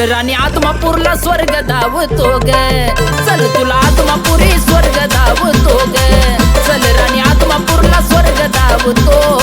चल राणी आत्मापूरला स्वर्ग धावतो ग. चल तुला आत्मापुरी स्वर्ग धावतो ग. चल राणी आत्मापूरला स्वर्ग धावतो.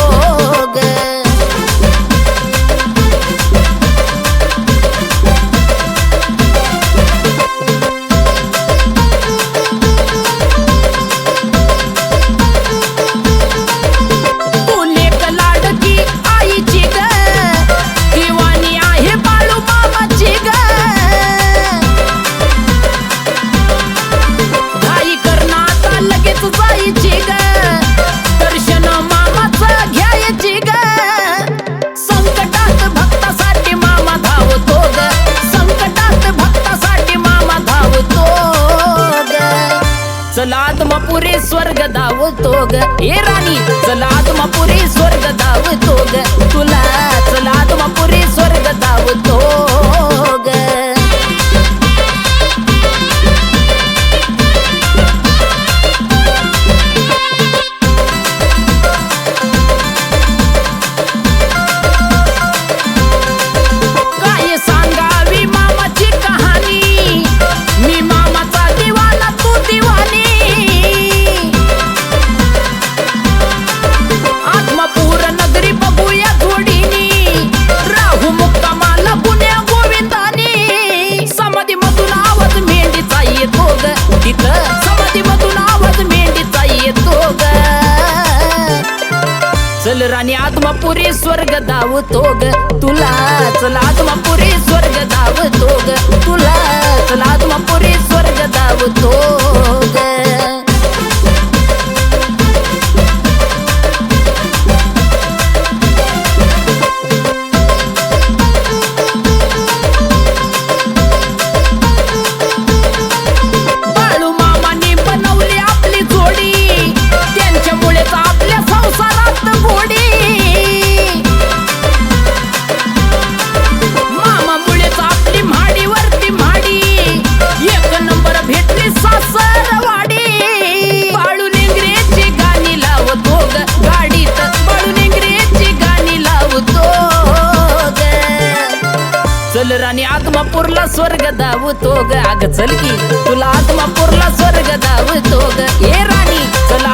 चला पुरे स्वर्ग धावतो ग हे राणी चला पुरे स्वर्ग धावतो ग तुला चला राणी आत्मापुरी स्वर्ग धावतो ग. तुला चला आत्मापुरी स्वर्ग धावतो ग. तुला चला आत्मापुरी स्वर्ग धावतो आत्मापूरला स्वर्ग धावतो ग. आग चल की तुला आत्मापूरला स्वर्ग धावतो ग. ए राणी चला